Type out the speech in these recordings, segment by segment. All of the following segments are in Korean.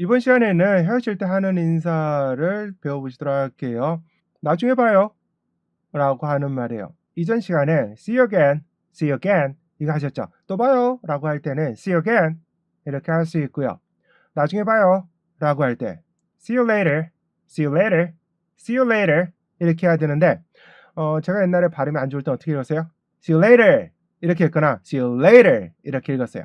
이번 시간에는 헤어질 때 하는 인사를 배워보시도록 할게요. 나중에 봐요. 라고 하는 말이에요. 이전 시간에 see you again, see you again 이거 하셨죠? 또 봐요 라고 할 때는 see you again 이렇게 할 수 있고요. 나중에 봐요 라고 할 때 see you later, see you later, see you later 이렇게 해야 되는데 어, 제가 옛날에 발음이 안 좋을 때 어떻게 읽었어요? see you later 이렇게 했거나 see you later 이렇게 읽었어요.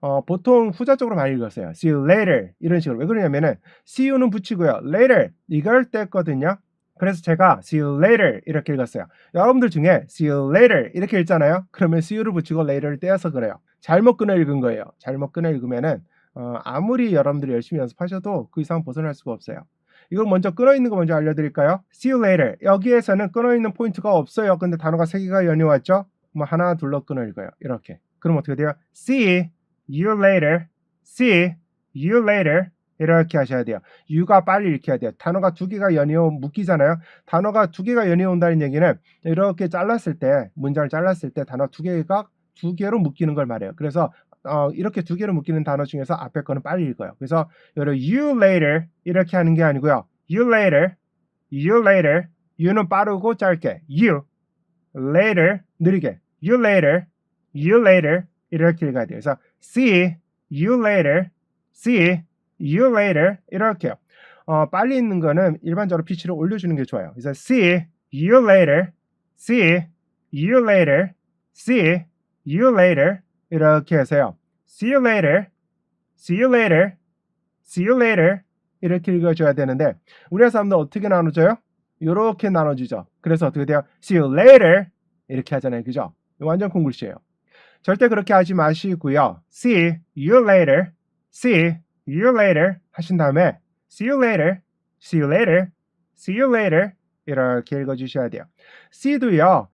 어, 보통 후자적으로 많이 읽었어요. See you later 이런 식으로 왜 그러냐면은 see you는 붙이고요. later 이걸 뗐거든요. 그래서 제가 see you later 이렇게 읽었어요. 여러분들 중에 see you later 이렇게 읽잖아요. 그러면 see you를 붙이고 later를 떼어서 그래요. 잘못 끊어 읽은 거예요. 잘못 끊어 읽으면은 어, 아무리 여러분들이 열심히 연습하셔도 그 이상 벗어날 수가 없어요. 이걸 먼저 끊어 있는 거 먼저 알려드릴까요? See you later. 여기에서는 끊어 있는 포인트가 없어요. 근데 단어가 세 개가 연이왔죠? 뭐 하나 둘러 끊어 읽어요. 이렇게. 그럼 어떻게 돼요? See you later. See you later. 이렇게 하셔야 돼요. you가 빨리 이렇게 해야 돼요. 단어가 두 개가 연이어 묶이잖아요. 단어가 두 개가 연이어 온다는 얘기는 이렇게 잘랐을 때 문장을 잘랐을 때 단어 두 개가 두 개로 묶이는 걸 말해요. 그래서 어, 이렇게 두 개로 묶이는 단어 중에서 앞에 거는 빨리 읽어요. 그래서 여러 you later 이렇게 하는 게 아니고요. you later, you later, you는 빠르고 짧게, you later 느리게, you later, you later 이렇게 읽어야 돼요. 그래서 see you later, see you later 이렇게요. 어, 빨리 읽는 거는 일반적으로 피치를 올려주는 게 좋아요. 그래서 see you later, see you later, see you later 이렇게 해서요. See you later, see you later, see you later 이렇게 읽어줘야 되는데 우리나라 사람들 어떻게 나눠줘요? 이렇게 나눠주죠. 그래서 어떻게 돼요? See you later 이렇게 하잖아요. 그죠? 완전 콩글씨예요. 절대 그렇게 하지 마시고요. See you later, see you later 하신 다음에 see you later, see you later, see you later 이렇게 읽어 주셔야 돼요. C도요.